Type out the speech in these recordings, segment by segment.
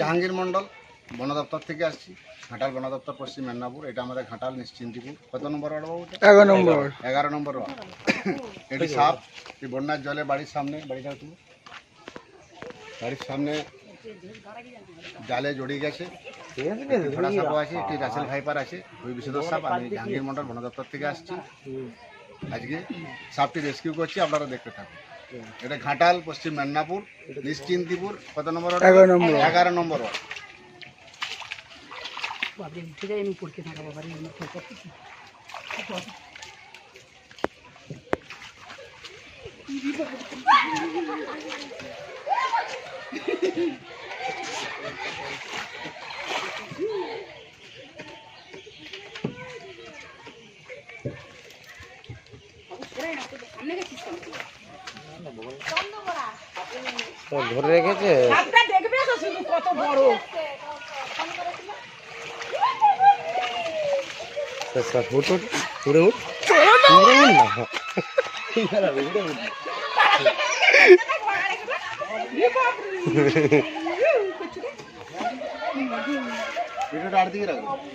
জাহাঙ্গীর মণ্ডল বন দপ্তর থেকে আসছি। ঘাটাল বন দপ্তর পশ্চিম মেদিনীপুর। এটা আমাদের ঘাটাল নিশ্চিন্তিপুর। কত নম্বর ওয়ার্ড বাবু এগারো নম্বর এগারো নম্বর ওয়ার্ড। এটি সাপ। এই বন্যার জলে বাড়ির সামনে বাড়িটা তুমি? বাড়ির সামনে জালে জড়িয়ে গেছে। একটি ঘোড়া সাপও আছে একটি রাসেল ভাইপার আছে। দুই বিষধর সাপ। আমি জাহাঙ্গীর মন্ডল বন দপ্তর থেকে আসছি। আজকে সাপটি রেস্কিউ করছি আপনারা দেখতে থাকুন। এটা ঘাটাল পশ্চিম মেদিনীপুর নিশ্চিন্তিপুর কত নম্বর? এগারো নম্বর। এগারো নম্বর ওয়ার্ড। ধরে রেখেছে? দেখবে তো শুধু কত বড়। উঠ উঠ উড়ে উঠ। উড়ে উঠ না। আর দিকে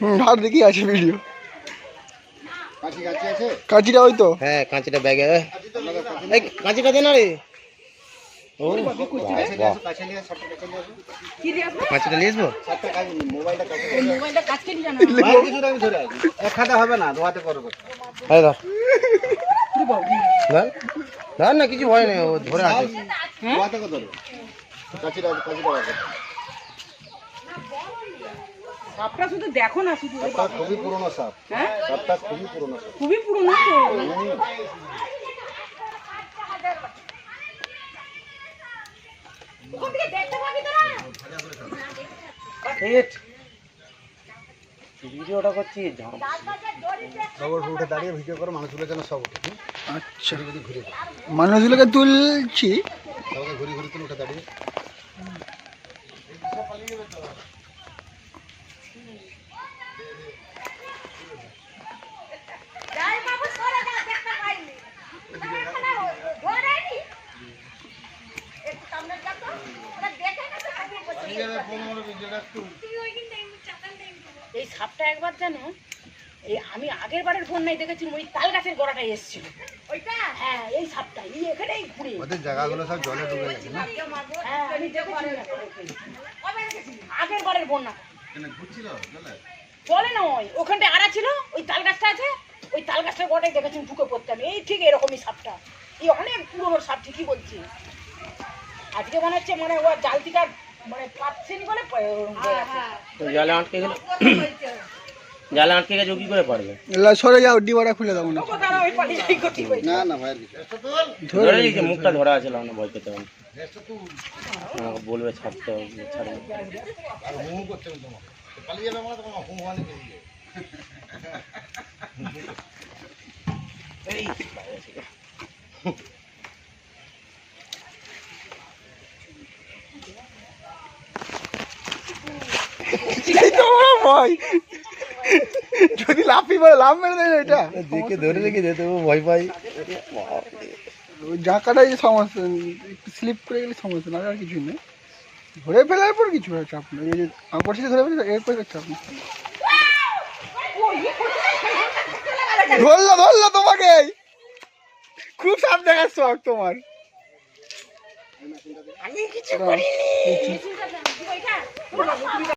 হুম হার দেখি আছে ভিডিও কাঁচিটা ওই তো হ্যাঁ কাঁচিটা ব্যাগে এই কাঁচিটা দে না রে? ও কাঁচিটা নিয়ে আসব? হাতে হবে না দোয়াতে করব ধর। ধর। না কিছু ভয় নেই ও ধরে আছে। দোয়াতে কত করো। সাপটা শুধু দেখো না শুধু। খুবই পুরনো সাপ। হ্যাঁ? সাপটা খুবই পুরনো সাপ। খুবই পুরনো তো। ভিডিওটা করছি সব উঠে দাঁড়িয়ে ভিডিও করো মানুষগুলো যেন সব উঠে? আচ্ছা। ঘুরে ঘুরে মানুষগুলোকে তুলছি। ঘুরে ঘুরে তুলে উঠে দাঁড়িয়ে। এই সাপটা একবার জানো এই আমি আগের বারের বন্যায় দেখেছি ওই তাল গাছের গোড়াটায় এসেছিল। ওইটা? হ্যাঁ এই সাপটা এই এখানেই ঘুরে ওদের জায়গাগুলো সব জলে ডুবে গেছে না? হ্যাঁ আমি দেখেছি। আগের বারের বন্যা। ঘুরছিল জলে? চলে নয় ওখানটায় আড়া ছিল ওই তাল গাছটা আছে ওই তাল গাছটার গোটায় দেখেছি ঢুকে পড়তাম এই ঠিক এরকমই সাপটা। এই অনেক পুরোনো সাপ ঠিকই বলছি। আজকে মনে হচ্ছে মানে ও জাল থেকে মানে হয়ে। তো জালে আটকে গেলে জালে আটকে গেছে কি করে পারবে এলা সরে যাও ডিবাটা খুলে দাও না ধরে নিয়েছে মুখটা ধরা আছে না ভয় পেতে হবে। আমাকে বলবে ছাড়তে হবে ছাড়বে হু হু করছে তোমার পালিয়ে যাবে মানে তোমার হু হানি বেরিয়ে এই তো আমার ভয় যদি লাফি পড়ে লাভ মেরে দেয় এটা। দেখে ধরে রেখে যেতে ভয় পাই। জাকাটাই সমস্যা একটু স্লিপ করে গেলে সমস্যা না আর কিছু নেই। ধরে ফেলার পর কিছু হয় চাপ নেই। এই যে আমার পাশে ধরে ফেলে এরপর চাপ নেই। ধরলো ধরলো তোমাকে। খুব সাপ দেখার শখ তোমার। আমি কিছু করিনি।